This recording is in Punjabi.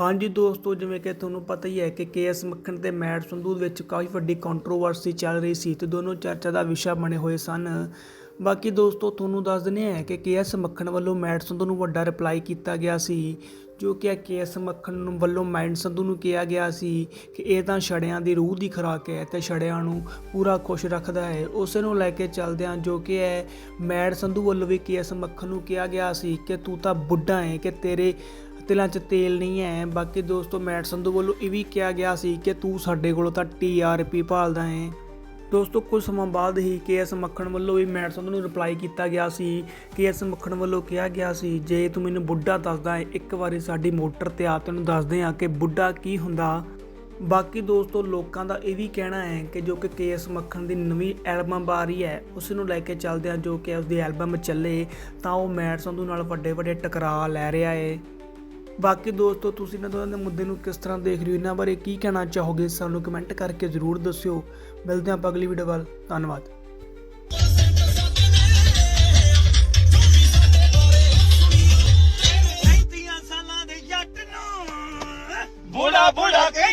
ਹਾਂਜੀ ਦੋਸਤੋ, ਜਿਵੇਂ ਕਿ ਤੁਹਾਨੂੰ ਪਤਾ ਹੀ ਹੈ ਕਿ ਕੇਐਸ ਮੱਖਣ ਤੇ ਮੈਡ ਸੰਧੂ ਵਿੱਚ ਕਾਫੀ ਵੱਡੀ ਕੰਟਰੋਵਰਸੀ ਚੱਲ ਰਹੀ ਸੀ ਤੇ ਦੋਨੋਂ ਚਰਚਾ ਦਾ ਵਿਸ਼ਾ ਬਣੇ ਹੋਏ ਸਨ। ਬਾਕੀ ਦੋਸਤੋ, ਤੁਹਾਨੂੰ ਦੱਸ ਦਿੰਦੇ ਹਾਂ ਕਿ ਕੇਐਸ ਮੱਖਣ ਵੱਲੋਂ ਮੈਡ ਸੰਧੂ ਨੂੰ ਵੱਡਾ ਰਿਪਲਾਈ ਕੀਤਾ ਗਿਆ ਸੀ, ਜੋ ਕਿ ਕੇਐਸ ਮੱਖਣ ਨੂੰ ਵੱਲੋਂ ਮੈਟ ਸੰਧੂ ਨੂੰ ਕਿਹਾ ਗਿਆ ਸੀ ਕਿ ਇਹ ਤਾਂ ਛੜਿਆਂ ਦੀ ਰੂਹ ਦੀ ਖੁਰਾਕ ਹੈ ਤੇ ਛੜਿਆਂ ਨੂੰ ਪੂਰਾ ਖੁਸ਼ ਰੱਖਦਾ ਹੈ। ਉਸੇ ਨੂੰ ਲੈ ਕੇ ਚੱਲਦਿਆਂ ਜੋ ਕਿ ਹੈ ਮੈਡ ਸੰਧੂ ਵੱਲੋਂ ਵੀ ਕੇਐਸ ਮੱਖਣ ਨੂੰ ਕਿਹਾ ਗਿਆ ਸੀ ਕਿ ਤੂੰ ਤਾਂ ਬੁੱਢਾ ਹੈ, ਕਿ ਤੇਰੇ ਤਿਲਾਂ 'ਚ ਤੇਲ ਨਹੀਂ ਹੈ। ਬਾਕੀ ਦੋਸਤੋ, ਮੈਟ ਸੰਧੂ ਵੱਲੋਂ ਇਹ ਵੀ ਕਿਹਾ ਗਿਆ ਸੀ ਕਿ ਤੂੰ ਸਾਡੇ ਕੋਲੋਂ ਤਾਂ ਟੀਆਰਪੀ ਭਾਲਦਾ ਹੈ। ਦੋਸਤੋ, ਕੁਝ ਸਮਾਂ ਬਾਅਦ ਹੀ ਕੇਐਸ ਮੱਖਣ ਵੱਲੋਂ ਵੀ ਮੈਟ ਸੰਧੂ ਨੂੰ ਰਿਪਲਾਈ ਕੀਤਾ ਗਿਆ ਸੀ। ਕੇਐਸ ਮੱਖਣ ਵੱਲੋਂ ਕਿਹਾ ਗਿਆ ਸੀ, ਜੇ ਤੂੰ ਮੈਨੂੰ ਬੁੱਢਾ ਦੱਸਦਾ ਹੈ, ਇੱਕ ਵਾਰੀ ਸਾਡੀ ਮੋਟਰ ਤੇ ਆ ਤੈਨੂੰ ਦੱਸਦੇ ਹਾਂ ਕਿ ਬੁੱਢਾ ਕੀ ਹੁੰਦਾ। ਬਾਕੀ ਦੋਸਤੋ, ਲੋਕਾਂ ਦਾ ਇਹ ਵੀ ਕਹਿਣਾ ਹੈ ਕਿ ਜੋ ਕਿ ਕੇਐਸ ਮੱਖਣ ਦੀ ਨਵੀਂ ਐਲਬਮ ਆ ਰਹੀ ਹੈ, ਉਸ ਨੂੰ ਲੈ ਕੇ ਚੱਲਦੇ ਹਾਂ ਜੋ ਕਿ ਉਸਦੀ ਐਲਬਮ ਚੱਲੇ, ਤਾਂ ਉਹ ਮੈਟ ਸੰਧੂ ਨਾਲ ਵੱਡੇ ਵੱਡੇ ਟਕਰਾਅ ਲੈ ਰਿਹਾ ਹੈ। ਬਾਕੀ ਦੋਸਤੋ ਤੁਸੀਂ ਇਹਨਾਂ ਦੋਨਾਂ ਦੇ ਮੁੱਦੇ ਨੂੰ ਕਿਸ ਤਰ੍ਹਾਂ ਦੇਖ ਰਹੇ ਹੋ ਇਹਨਾਂ ਬਾਰੇ ਕੀ ਕਹਿਣਾ ਚਾਹੋਗੇ ਸਾਨੂੰ ਕਮੈਂਟ ਕਰਕੇ ਜ਼ਰੂਰ ਦੱਸਿਓ ਮਿਲਦੇ ਹਾਂ ਆਪਾਂ ਅਗਲੀ ਵੀਡੀਓ ਵੱਲ ਧੰਨਵਾਦ ਬੁੜਾ ਬੁੜਾ ਕਹਿੰਦੀ